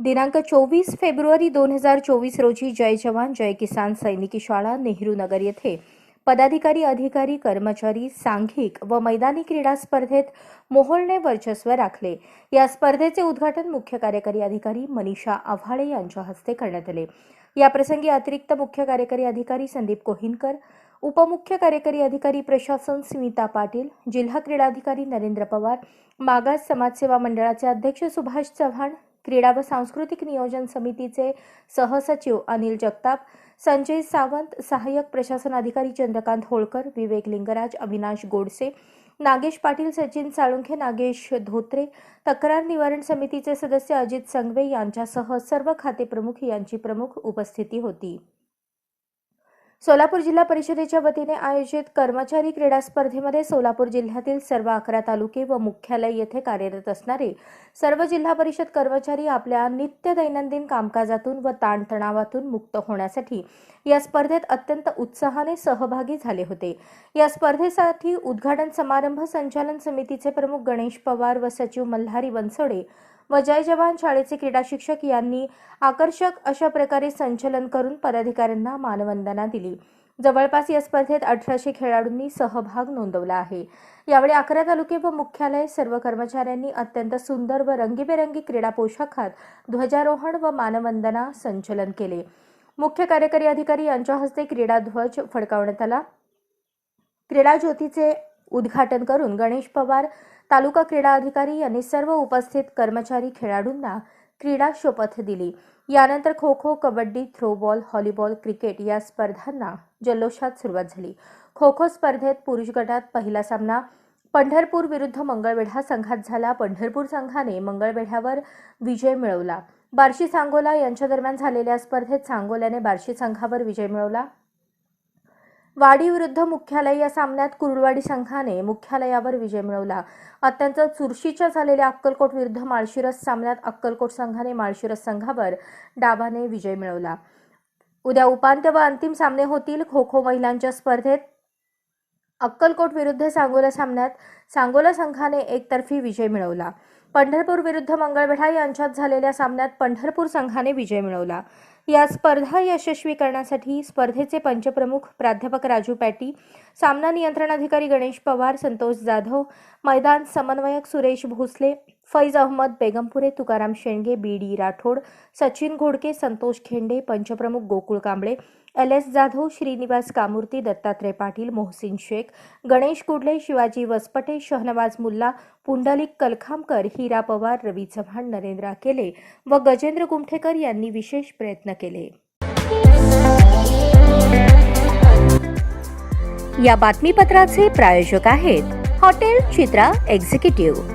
दिनांक चोवीस फेब्रुवारी दोन हजार चोवीस रोजी जय जवान जय किसान सैनिकी शाळा नेहरू नगर येथे पदाधिकारी अधिकारी कर्मचारी सांघिक व मैदानी क्रीडा स्पर्धेत मोहोळने वर्चस्व राखले. या स्पर्धेचे उद्घाटन मुख्य कार्यकारी अधिकारी मनीषा आव्हाळे यांच्या हस्ते करण्यात आले. याप्रसंगी अतिरिक्त मुख्य कार्यकारी अधिकारी संदीप कोहिनकर उपमुख्य कार्यकारी अधिकारी प्रशासन स्मिता पाटील जिल्हा क्रीडाधिकारी नरेंद्र पवार मागास समाजसेवा मंडळाचे अध्यक्ष सुभाष चव्हाण क्रीडा व सांस्कृतिक नियोजन समितीचे सहसचिव अनिल जगताप संजय सावंत सहाय्यक प्रशासन अधिकारी चंद्रकांत होळकर विवेक लिंगराज अविनाश गोडसे नागेश पाटील सचिन साळुंखे नागेश धोत्रे तक्रार निवारण समितीचे सदस्य अजित संगवे यांच्यासह सर्व खाते प्रमुख यांची प्रमुख उपस्थिती होती. सोलापूर जिल्हा परिषदेच्या वतीने आयोजित कर्मचारी क्रीडा स्पर्धेमध्ये सोलापूर जिल्ह्यातील सर्व अकरा तालुके व मुख्यालय येथे कार्यरत असणारे सर्व जिल्हा परिषद कर्मचारी आपल्या नित्य दैनंदिन कामकाजातून व ताणतणावातून मुक्त होण्यासाठी या स्पर्धेत अत्यंत उत्साहाने सहभागी झाले होते. या स्पर्धेसाठी उद्घाटन समारंभ संचालन समितीचे प्रमुख गणेश पवार व सचिव मल्हारी बनसोडे व जय जवान शाळेचे क्रीडा शिक्षक यांनी आकर्षक अशा प्रकारे संचलन करून पदाधिकाऱ्यांना मानवंदना दिली. जवळपास या स्पर्धेत अठराशे खेळाडूंनी सहभाग नोंदवला आहे. यावेळी अकरा तालुके व मुख्यालय सर्व कर्मचाऱ्यांनी अत्यंत सुंदर व रंगीबेरंगी क्रीडा पोशाखात ध्वजारोहण व मानवंदना संचलन केले. मुख्य कार्यकारी अधिकारी यांच्या हस्ते क्रीडा ध्वज फडकावण्यात आला. क्रीडा ज्योतीचे उद्घाटन करून गणेश पवार तालुका क्रीडा अधिकारी यांनी सर्व उपस्थित कर्मचारी खेळाडूंना क्रीडा शपथ दिली. यानंतर kho kho kabaddi throwball volleyball cricket या स्पर्धांना जल्लोषात सुरुवात झाली. खो खो स्पर्धेत पुरुष गटात पहिला सामना पंढरपूर विरुद्ध मंगळवेढा संघात झाला. पंढरपूर संघाने मंगळवेढ्यावर विजय मिळवला. बार्शी सांगोला यांच्या दरम्यान झालेल्या स्पर्धेत सांगोल्याने बार्शी संघावर विजय मिळवला. वाडी विरुद्ध मुख्यालय या सामन्यात कुर्डवाडी संघाने मुख्यालयावर विजय मिळवला. अत्यंत चुरशीच्या झालेल्या अक्कलकोट विरुद्ध माळशिरस सामन्यात अक्कलकोट संघाने माळशिरस संघावर डाबाने विजय मिळवला. उद्या उपांत्य व अंतिम सामने होतील खो खो महिलांच्या स्पर्धेत. अक्कलकोट विरुद्ध सांगोला सामन्यात सांगोला संघाने एकतर्फी विजय मिळवला. पंढरपूर विरुद्ध मंगळवेढा यांच्यात झालेल्या सामन्यात पंढरपूर संघाने विजय मिळवला. या स्पर्धा यशस्वी करण्यासाठी स्पर्धेचे पंचप्रमुख प्राध्यापक राजू पॅटी सामना नियंत्रण अधिकारी गणेश पवार संतोष जाधव मैदान समन्वयक सुरेश भोसले फैज अहमद बेगमपुरे तुकाराम शेंडगे बी डी राठोड सचिन घोडके संतोष खेंडे पंचप्रमुख गोकुळ कांबळे एल एस जाधव श्रीनिवास कामूर्ती दत्तात्रय पाटील मोहसिन शेख गणेश कुडले शिवाजी वसपटे शहनवाज मुल्ला पुंडलिक कलखामकर हिरा पवार रवी चव्हाण नरेंद्र केले व गजेंद्र कुमठेकर यांनी विशेष प्रयत्न केले. या बातमीपत्राचे प्रायोजक आहेत हॉटेल चित्रा एक्झिक्युटिव्ह.